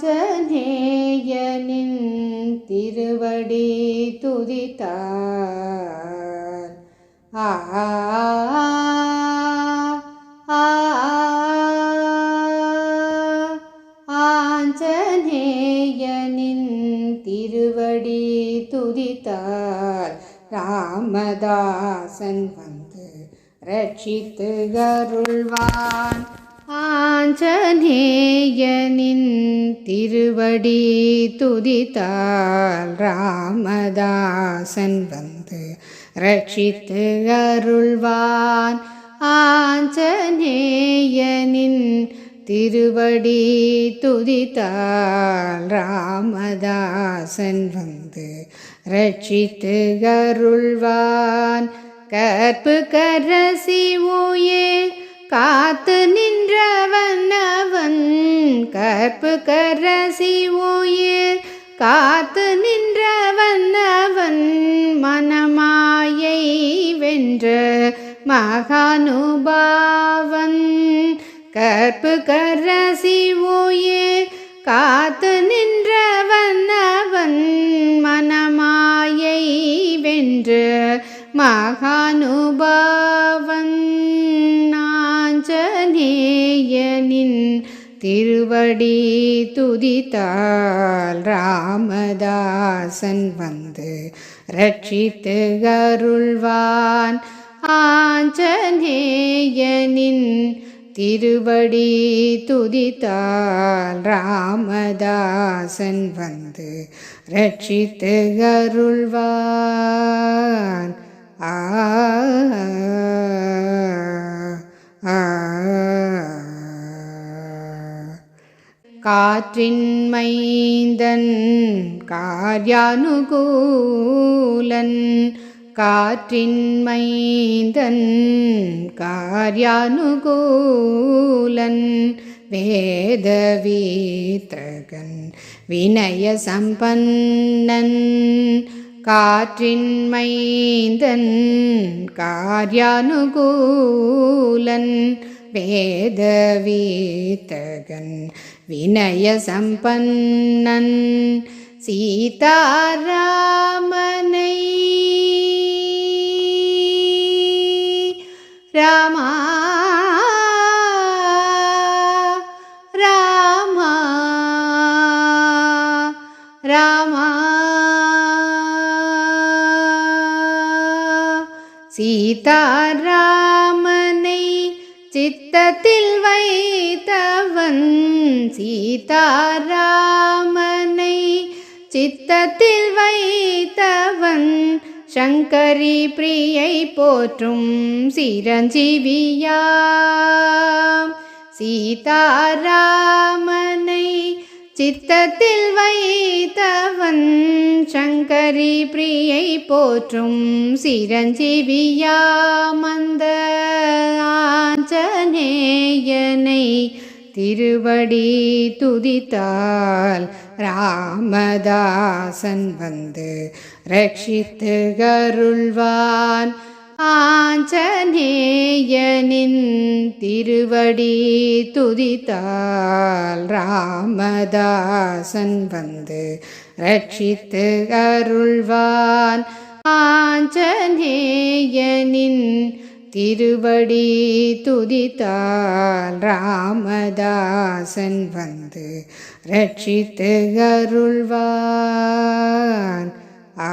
ஆஞ்சநேயனின் திருவடி துதித்தார் ஆ ஆ ஆஞ்சநேயனின் திருவடி துதித்தார் ராமதாசன் வந்து ரட்சித்து அருள்வான் ஆஞ்சநேயனின் திருவடி துதித்தால் ராமதாசன் வந்து ரட்சித்து அருள்வான். ஆஞ்சநேயனின் திருவடி துதித்தால் ராமதாசன் வந்து ரட்சித்து அருள்வான். கற்பு கரசி ஓய காத்து நின்றவன் அவன் கற்பு கரசி உயிர். காத்து நின்றவன் அவன் மனமாயை வென்று மகானுபாவன். கற்பு கரசி உயிர். காத்து நின்றவன் அவன் மனமாயை வென்று மகானுபா ஆஞ்சநேயனின் திருவடி துதித்தால் ராமதாசன் வந்து ரட்சித்து அருள்வான். ஆஞ்சநேயனின் திருவடி துதித்தால் ராமதாசன் வந்து ரட்சித்து அருள்வான். காற்றின்மைந்தன் கார்யானுகூலன் காற்றின் கார்யானுகூலன் வேதவீத்தகன் வினய சம்பன்னன் காற்றின்மைந்தன் கார்யானுகூலன் வேதவீத்தகன் வினயசம்பன்னன் சீதாராமனை. ராமா ராமா ராமா. சீதாராமனை சித்தத்தில் வைத்தவன் சீதாராமனை. சித்தத்தில் வைத்தவன் சங்கரி பிரியை போற்றும் சிரஞ்சீவியா சீதாராமனை. சித்தத்தில் வைத்தவன் சங்கரி பிரியை போற்றும் சிரஞ்சீவியா மந்த ஆஞ்சநேயனை திருவடி துதித்தால் ராமதாசன் வந்து ரட்சித்து கருள்வான் ஆஞ்சநேயனின் திருவடி துதித்தால் ராமதாசன் வந்து ரட்சித்து அருள்வான். ஆஞ்சநேயனின் திருவடி துதித்தால் ராமதாசன் வந்து ரட்சித்து அருள்வான். ஆ